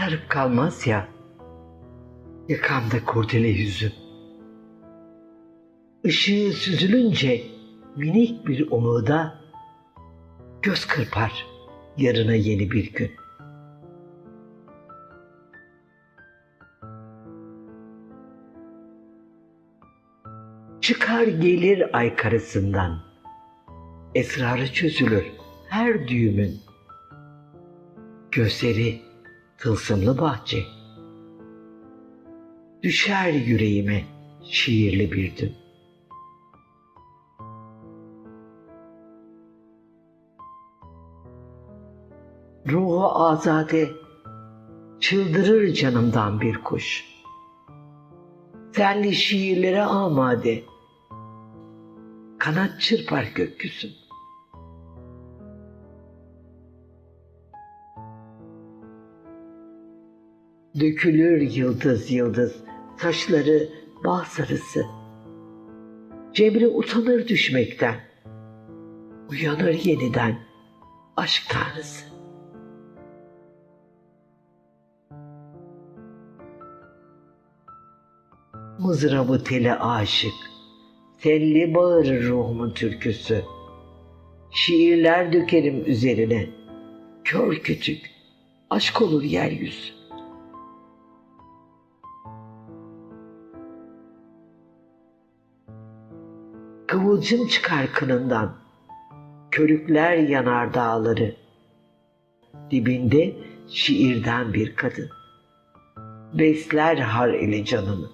kararıp kalmaz ya. Yakamda kurdele yüzüm. Işığı süzülünce minik bir umuda göz kırpar yarına yeni bir gün. Çıkar gelir ay karasından. Esrarı çözülür her düğümün. Gözleri tılsımlı bahçe. Düşer yüreğime şiirli bir dün. Ruhu azade, çıldırır canımdan bir kuş. Senli şiirlere amade, kanat çırpar gökyüzün. Dökülür yıldız yıldız taşları bal sarısı. Cemre utanır düşmekten. Uyanır yeniden aşk tanrısı. Mızrabı teli aşık, telli bağırır ruhumun türküsü. Şiirler dökerim üzerine, kör kütük, aşk olur yeryüzü. Kıvılcım çıkar kınından, körükler yanar dağları. Dibinde şiirden bir kadın, besler har ile canını.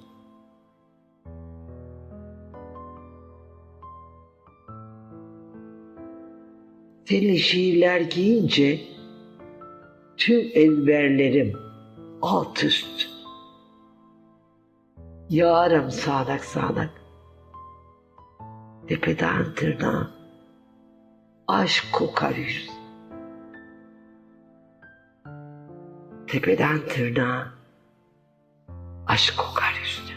Seninle şiirler giyince tüm ezberlerim alt üst. Yağarım sağanak sağanak. Tepeden tırnağa aşk kokar yüz. Tepeden tırnağa aşk kokar yüzüne.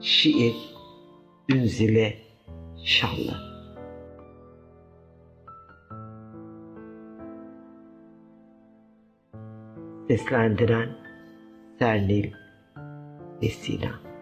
Şiir Ünzile Şanlı Seslendiren Sernil Vesila